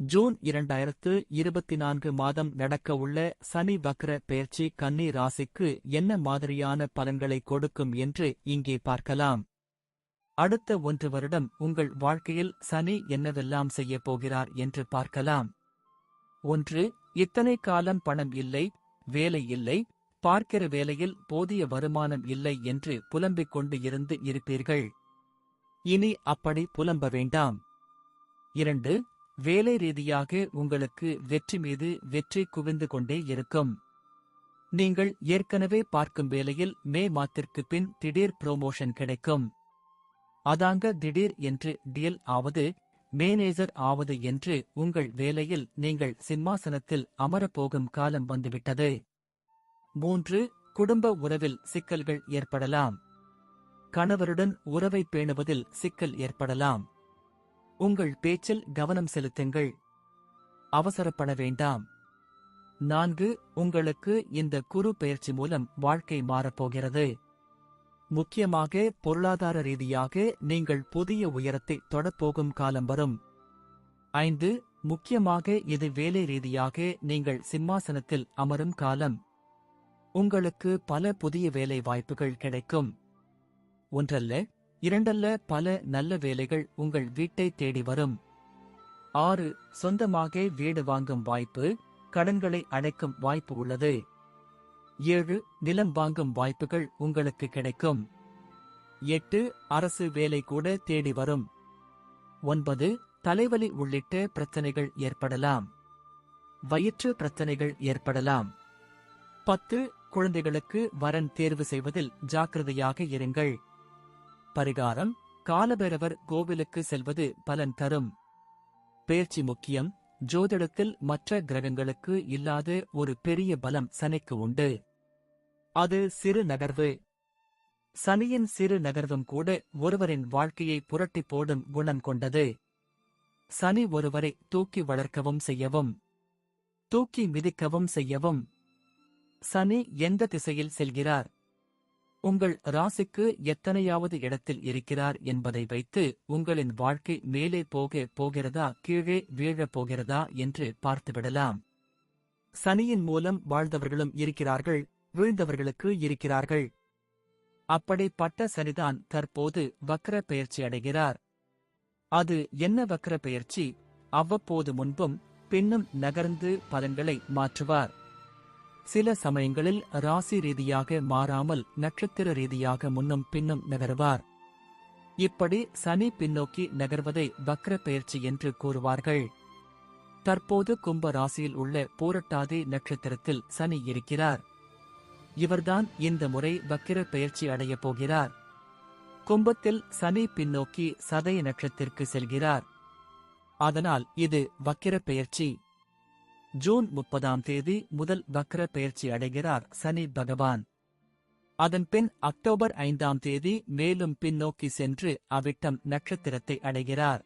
June இரண்டாயிரத்து இருபத்தி நான்கு மாதம் நடக்கவுள்ள சனி வக்ர பெயர்ச்சி கன்னி ராசிக்கு என்ன மாதிரியான பலன்களை கொடுக்கும் என்று இங்கே பார்க்கலாம். அடுத்த ஒன்று வருடம் உங்கள் வாழ்க்கையில் சனி என்னவெல்லாம் செய்யப் போகிறார் என்று பார்க்கலாம். ஒன்று இத்தனை காலம் பணம் இல்லை வேலை இல்லை பார்க்கிற வேலையில் போதிய வருமானம் இல்லை என்று புலம்பிக் கொண்டு இருந்து இருப்பீர்கள். இனி அப்படி புலம்ப வேண்டாம். இரண்டு வேலை ரீதியாக உங்களுக்கு வெற்றி மீது வெற்றி குவிந்து கொண்டே இருக்கும். நீங்கள் ஏற்கனவே பார்க்கும் வேலையில் மே மாத்திற்கு பின் திடீர் புரோமோஷன் கிடைக்கும். அதாங்க திடீர் என்று டீல் ஆவது மேனேஜர் ஆவது என்று உங்கள் வேலையில் நீங்கள் சிம்மாசனத்தில் அமரப்போகும் காலம் வந்துவிட்டது. மூன்று குடும்ப உறவில் சிக்கல்கள் ஏற்படலாம். கணவருடன் உறவை பேணுவதில் சிக்கல் ஏற்படலாம். உங்கள் பேச்சில் கவனம் செலுத்துங்கள். அவசரப்பட வேண்டாம். நான்கு உங்களுக்கு இந்த குறு பெயர்ச்சி மூலம் வாழ்க்கை மாறப்போகிறது முக்கியமாக பொருளாதார ரீதியாக நீங்கள் புதிய உயரத்தை தொடப்போகும் காலம் வரும். ஐந்து முக்கியமாக இது வேலை ரீதியாக நீங்கள் சிம்மாசனத்தில் அமரும் காலம். உங்களுக்கு பல புதிய வேலை வாய்ப்புகள் கிடைக்கும். ஒன்றல்ல இரண்டல்ல பல நல்ல வேலைகள் உங்கள் வீட்டை தேடி வரும். ஆறு சொந்தமாக வீடு வாங்கும் வாய்ப்பு கடன்களை அடைக்கும் வாய்ப்பு உள்ளது. ஏழு நிலம் வாங்கும் வாய்ப்புகள் உங்களுக்கு கிடைக்கும். எட்டு அரசு வேலை கூட தேடி வரும். ஒன்பது தலைவலி உள்ளிட்ட பிரச்சனைகள் ஏற்படலாம். வயிற்று பிரச்சனைகள் ஏற்படலாம். பத்து குழந்தைகளுக்கு வரன் தேர்வு செய்வதில் ஜாக்கிரதையாக இருங்கள். பரிகாரம் காலபைரவர் கோவிலுக்கு செல்வது பலன் தரும். பேச்சு முக்கியம். ஜோதிடத்தில் மற்ற கிரகங்களுக்கு இல்லாத ஒரு பெரிய பலம் சனிக்கு உண்டு. அது சிறு நகர்வு. சனியின் சிறு நகர்வும் கூட ஒருவரின் வாழ்க்கையை புரட்டி போடும் குணம் கொண்டது. சனி ஒருவரை தூக்கி வளர்க்கவும் செய்யவும். தூக்கி மிதிக்கவும் செய்யவும். சனி எந்த திசையில் செல்கிறார்? உங்கள் ராசிக்கு எத்தனையாவது இடத்தில் இருக்கிறார் என்பதை வைத்து உங்களின் வாழ்க்கை மேலே போக போகிறதா கீழே வீழப் போகிறதா என்று பார்த்துவிடலாம். சனியின் மூலம் வாழ்ந்தவர்களும் இருக்கிறார்கள் வீழ்ந்தவர்களுக்கு இருக்கிறார்கள். அப்படிப்பட்ட சனிதான் தற்போது வக்ர பெயர்ச்சி அடைகிறார். அது என்ன வக்ர பெயர்ச்சி அவ்வப்போது முன்பும் பின்னும் நகர்ந்து பலன்களை மாற்றுவார். சில சமயங்களில் ராசி ரீதியாக மாறாமல் நட்சத்திர ரீதியாக முன்னும் பின்னும் நகருவார். இப்படி சனி பின்னோக்கி நகர்வதை வக்ர பெயர்ச்சி என்று கூறுவார்கள். தற்போது கும்ப ராசியில் உள்ள பூரட்டாதி நட்சத்திரத்தில் சனி இருக்கிறார். இவர்தான் இந்த முறை வக்கிர பெயர்ச்சி அடையப் போகிறார். கும்பத்தில் சனி பின்னோக்கி சதய நட்சத்திற்கு செல்கிறார். அதனால் இது வக்கிர பெயர்ச்சி ஜூன் முப்பதாம் தேதி முதல் வக்ர பெயர்ச்சி அடைகிறார் சனி பகவான். அதன்பின் அக்டோபர் ஐந்தாம் தேதி மேலும் பின்னோக்கி சென்று அவிட்டம் நட்சத்திரத்தை அடைகிறார்.